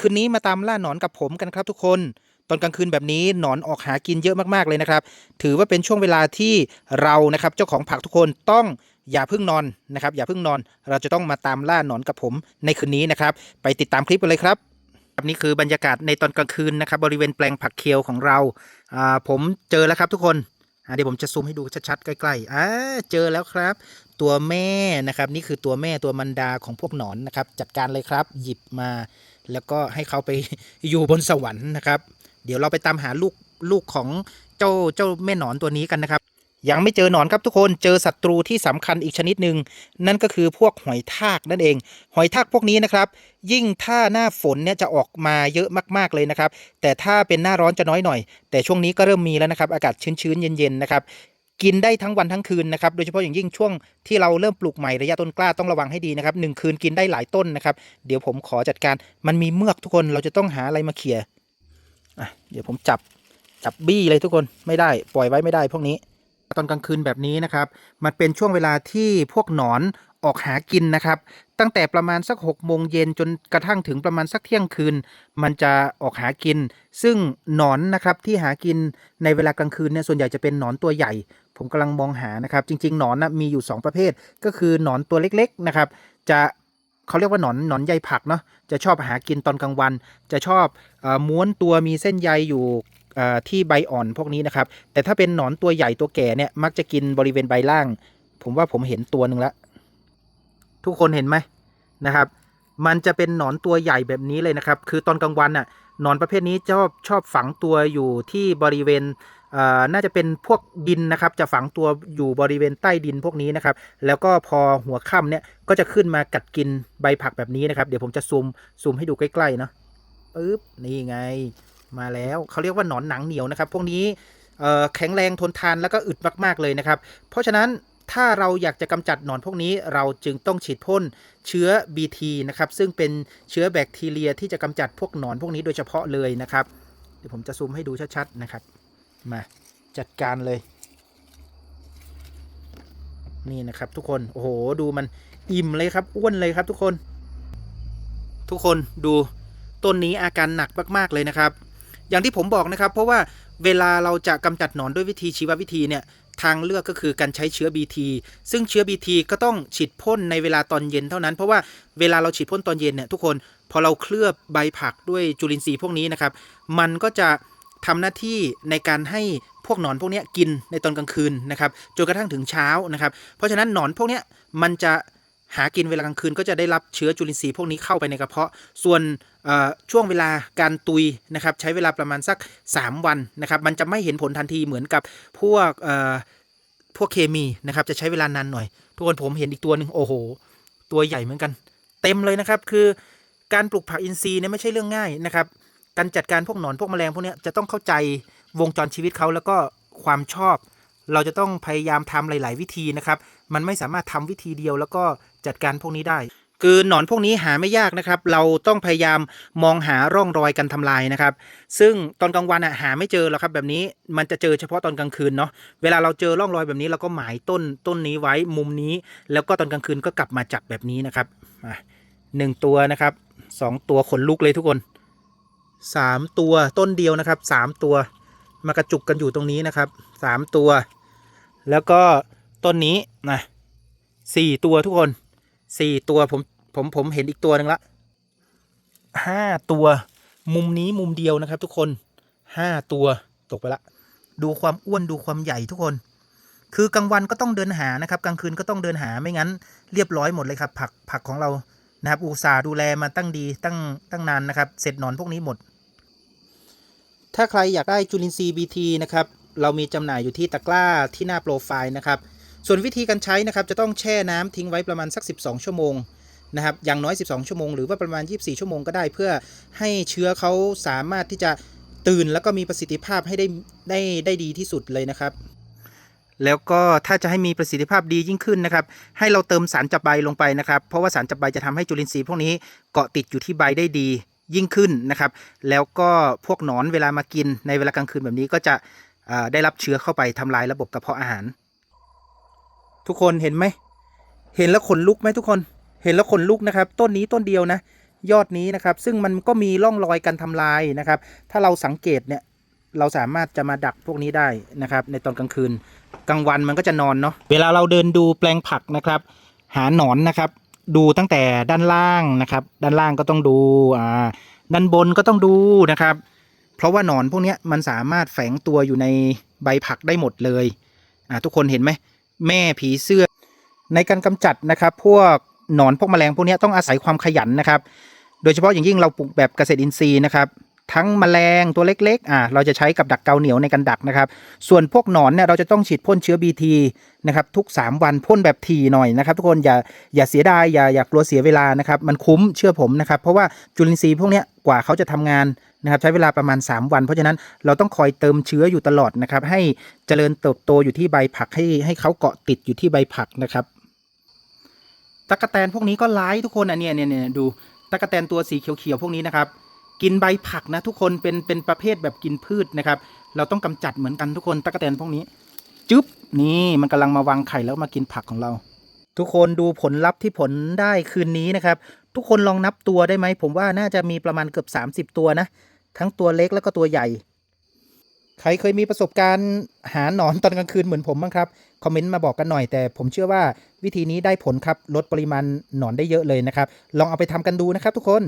คืนนี้มาตามล่าหนอนกับผมกันครับทุกคน ตอนกลางคืนแบบนี้หนอนออกหากินเยอะมากๆเลยนะครับ ถือว่าเป็นช่วงเวลาที่เรานะครับเจ้าของผักทุกคนต้องอย่าเพิ่งนอนนะครับ อย่าเพิ่งนอน เราจะต้องมาตามล่าหนอนกับผมในคืนนี้นะครับ ไปติดตามคลิปกันเลยครับครับนี่คือบรรยากาศในตอนกลางคืนนะครับ บริเวณแปลงผักเคียวของเราอ่าผมเจอแล้วครับทุกคนอ่าเดี๋ยวผมจะซูมให้ดูชัดๆใกล้ๆอ่าเจอแล้วครับ ตัวแม่นะครับ นี่คือตัวแม่ตัวมันดาของพวกหนอนนะครับ จัดการเลยครับ หยิบมา แล้วก็ให้เขาไปอยู่บนสวรรค์นะครับ เดี๋ยวเราไปตามหาลูกลูกของเจ้าเจ้าแม่หนอนตัวนี้กันนะครับ ยังไม่เจอหนอนครับทุกคนเจอศัตรูที่สำคัญอีกชนิดหนึ่งนั่นก็คือพวกหอยทากนั่นเอง หอยทากพวกนี้นะครับ ยิ่งถ้าหน้าฝนเนี่ยจะออกมาเยอะมากๆเลยนะครับ แต่ถ้าเป็นหน้าร้อนจะน้อยหน่อย แต่ช่วงนี้ก็เริ่มมีแล้วนะครับ อากาศชื้นๆเย็นๆนะครับ กินได้ทั้งวันทั้งคืนนะครับโดยเฉพาะอย่างยิ่งช่วงที่เราเริ่มปลูกใหม่ระยะต้นกล้าต้องระวังให้ดีนะครับหนึ่งคืนกินได้หลายต้นนะครับ เดี๋ยวผมขอจัดการมันมีเมือกทุกคนเราจะต้องหาอะไรมาเขี่ยอะเดี๋ยวผมจับจับบี้เลยทุกคนไม่ได้ปล่อยไว้ไม่ได้พวกนี้ ตอนกลางคืนแบบนี้นะครับ มันเป็นช่วงเวลาที่พวกหนอนออกหากินนะครับ ตั้งแต่ประมาณสัก6กโมงเย็นจนกระทั่งถึงประมาณสักเที่ยงคืน มันจะออกหากิน ซึ่งหนอนนะครับที่หากินในเวลากลางคืนเนี่ยส่วนใหญ่จะเป็นหนอนตัวใหญ่ ผมกำลังมองหานะครับ จริง ๆ หนอนนะมีอยู่ 2 ประเภท ก็คือหนอนตัวเล็กๆนะครับ จะเขาเรียกว่าหนอนหนอนใยผักเนาะจะชอบหากินตอนกลางวัน จะชอบอม้วนตัวมีเส้นใยอยู่ที่ใบอ่อนพวกนี้นะครับ แต่ถ้าเป็นหนอนตัวใหญ่ตัวแก่เนี่ยมักจะกินบริเวณใบล่าง ผมว่าผมเห็นตัวหนึ่งละทุกคนเห็นไหมนะครับ มันจะเป็นหนอนตัวใหญ่แบบนี้เลยนะครับ คือตอนกลางวันน่ะหนอนประเภทนี้ชอบชอบฝังตัวอยู่ที่บริเวณ น่าจะเป็นพวกดินนะครับ จะฝังตัวอยู่บริเวณใต้ดินพวกนี้นะครับ แล้วก็พอหัวค่ำเนี่ยก็จะขึ้นมากัดกินใบผักแบบนี้นะครับ เดี๋ยวผมจะซูมซูมให้ดูใกล้ๆเนาะปึ๊บนี่ไงมาแล้วเขาเรียกว่าหนอนหนังเหนียวนะครับ พวกนี้แข็งแรงทนทานแล้วก็อึดมากๆเลยนะครับ เพราะฉะนั้นถ้าเราอยากจะกำจัดหนอนพวกนี้เราจึงต้องฉีดพ่นเชื้อ BT นะครับซึ่งเป็นเชื้อแบคทีเรียที่จะกำจัดพวกหนอนพวกนี้โดยเฉพาะเลยนะครับเดี๋ยวผมจะซูมให้ดูชัดๆนะครับ มาจัดการเลย นี่นะครับทุกคนโอ้โหดูมันอิ่มเลยครับอ้วนเลยครับทุกคน ทุกคนดูต้นนี้อาการหนักมากๆเลยนะครับ อย่างที่ผมบอกนะครับ เพราะว่าเวลาเราจะกำจัดหนอนด้วยวิธีชีววิธีเนี่ยทางเลือกก็คือการใช้เชื้อ BT ซึ่งเชื้อ BT ก็ต้องฉีดพ่นในเวลาตอนเย็นเท่านั้น เพราะว่าเวลาเราฉีดพ่นตอนเย็นเนี่ยทุกคนพอเราเคลือบใบผักด้วยจุลินทรีย์พวกนี้นะครับ มันก็จะ ทำหน้าที่ในการให้พวกหนอนพวกนี้กินในตอนกลางคืนนะครับจนกระทั่งถึงเช้านะครับ เพราะฉะนั้นหนอนพวกนี้มันจะหากินเวลากลางคืนก็จะได้รับเชื้อจุลินทรีย์พวกนี้เข้าไปในกระเพาะ ส่วนช่วงเวลาการตุยนะครับใช้เวลาประมาณสัก 3 วันนะครับมันจะไม่เห็นผลทันทีเหมือนกับพวกพวกเคมีนะครับจะใช้เวลานานหน่อย ทุกคนผมเห็นอีกตัวหนึ่งโอ้โห ตัวใหญ่เหมือนกัน เต็มเลยนะครับคือการปลูกผักอินทรีย์เนี่ยไม่ใช่เรื่องง่ายนะครับ การจัดการพวกหนอนพวกแมลงพวกนี้จะต้องเข้าใจวงจรชีวิตเขาแล้วก็ความชอบ เราจะต้องพยายามทำหลาย ๆ วิธีนะครับ มันไม่สามารถทำวิธีเดียวแล้วก็จัดการพวกนี้ได้ คือหนอนพวกนี้หาไม่ยากนะครับ เราต้องพยายามมองหาร่องรอยการทำลายนะครับ ซึ่งตอนกลางวันอะหาไม่เจอหรอกครับ แบบนี้มันจะเจอเฉพาะตอนกลางคืนเนาะเวลาเราเจอร่องรอยแบบนี้เราก็หมายต้นต้นนี้ไว้มุมนี้ แล้วก็ตอนกลางคืนก็กลับมาจับแบบนี้นะครับหนึ่งตัวนะครับสองตัวขนลุกเลยทุกคน สามตัวต้นเดียวนะครับสามตัว มากระจุกกันอยู่ตรงนี้นะครับสามตัว แล้วก็ต้นนี้นะสี่ตัวทุกคนสี่ตัวผมผมผมเห็นอีกตัวหนึ่งละห้าตัว มุมนี้มุมเดียวนะครับทุกคนห้าตัวตกไปละดูความอ้วนดูความใหญ่ทุกคน คือกลางวันก็ต้องเดินหานะครับ กลางคืนก็ต้องเดินหาไม่งั้น เรียบร้อยหมดเลยครับ ผักผักของเรา นะครับอุตสาห์ดูแลมาตั้งดีตั้งตั้งนานนะครับเสร็จหนอนพวกนี้หมด ถ้าใครอยากได้จุลินทรีย์ BT นะครับเรามีจำหน่ายอยู่ที่ตะกร้าที่หน้าโปรไฟล์นะครับส่วนวิธีการใช้นะครับจะต้องแช่น้ำทิ้งไว้ประมาณสัก 12 ชั่วโมงนะครับอย่างน้อย 12 ชั่วโมงหรือว่าประมาณ 24 ชั่วโมงก็ได้ เพื่อให้เชื้อเขาสามารถที่จะตื่นแล้วก็มีประสิทธิภาพให้ได้ได้ได้ดีที่สุดเลยนะครับ แล้วก็ถ้าจะให้มีประสิทธิภาพดียิ่งขึ้นนะครับ ให้เราเติมสารจับใบลงไปนะครับ เพราะว่าสารจับใบจะทำให้จุลินทรีย์พวกนี้เกาะติดอยู่ที่ใบได้ดียิ่งขึ้นนะครับ แล้วก็พวกหนอนเวลามากินในเวลากลางคืนแบบนี้ก็จะได้รับเชื้อเข้าไปทำลายระบบกระเพาะอาหาร ทุกคนเห็นไหม เห็นแล้วขนลุกไหมทุกคน เห็นแล้วขนลุกนะครับ ต้นนี้ต้นเดียวนะ ยอดนี้นะครับ ซึ่งมันก็มีร่องรอยการทำลายนะครับ ถ้าเราสังเกตเนี่ย เราสามารถจะมาดักพวกนี้ได้นะครับ ในตอนกลางคืนกลางวันมันก็จะนอนเนาะเวลาเราเดินดูแปลงผักนะครับ หาหนอนนะครับ ดูตั้งแต่ด้านล่างนะครับ ด้านล่างก็ต้องดูอ่าด้านบนก็ต้องดูนะครับ เพราะว่าหนอนพวกนี้มันสามารถแฝงตัวอยู่ในใบผักได้หมดเลยอ่าทุกคนเห็นไหมแม่ผีเสื้อ ในการกำจัดนะครับ พวกหนอนพวกแมลงพวกนี้ต้องอาศัยความขยันนะครับ โดยเฉพาะอย่างยิ่งเราปลูกแบบเกษตรอินทรีย์นะครับ ทั้งแมลงตัวเล็กๆอ่าเราจะใช้กับดักเกาเหนียวในการดักนะครับ ส่วนพวกหนอนเนี่ยเราจะต้องฉีดพ่นเชื้อ BT นะครับทุก 3 วันพ่นแบบถี่หน่อยนะครับ ทุกคนอย่าอย่าเสียดายอย่าอย่ากลัวเสียเวลานะครับมันคุ้มเชื่อผมนะครับ เพราะว่าจุลินทรีย์พวกเนี้ยกว่าเขาจะทำงานนะครับใช้เวลาประมาณ 3 วัน เพราะฉะนั้นเราต้องคอยเติมเชื้ออยู่ตลอดนะครับ ให้เจริญเติบโตอยู่ที่ใบผักให้ให้เขาเกาะติดอยู่ที่ใบผักนะครับตะกแตนพวกนี้ก็ร้ายทุกคนอะเนี่ยเนี่ยเนี่ยดูตะกแตนตัวสีเขียวๆพวกนี้นะครับ กินใบผักนะทุกคนเป็นเป็นประเภทแบบกินพืชนะครับ เราต้องกำจัดเหมือนกันทุกคนตะกแตนพวกนี้ จึ๊บนี่มันกำลังมาวางไข่แล้วมากินผักของเรา ทุกคนดูผลลัพธ์ที่ผลได้คืนนี้นะครับ ทุกคนลองนับตัวได้ไหมผมว่าน่าจะมีประมาณเกือบ 30 ตัวนะ ทั้งตัวเล็กแล้วก็ตัวใหญ่ ใครเคยมีประสบการณ์หาหนอนตอนกลางคืนเหมือนผมบ้างครับคอมเมนต์มาบอกกันหน่อยแต่ผมเชื่อว่าวิธีนี้ได้ผลครับลดปริมาณหนอนได้เยอะเลยนะครับ ลองเอาไปทำกันดูนะครับ ทุกคน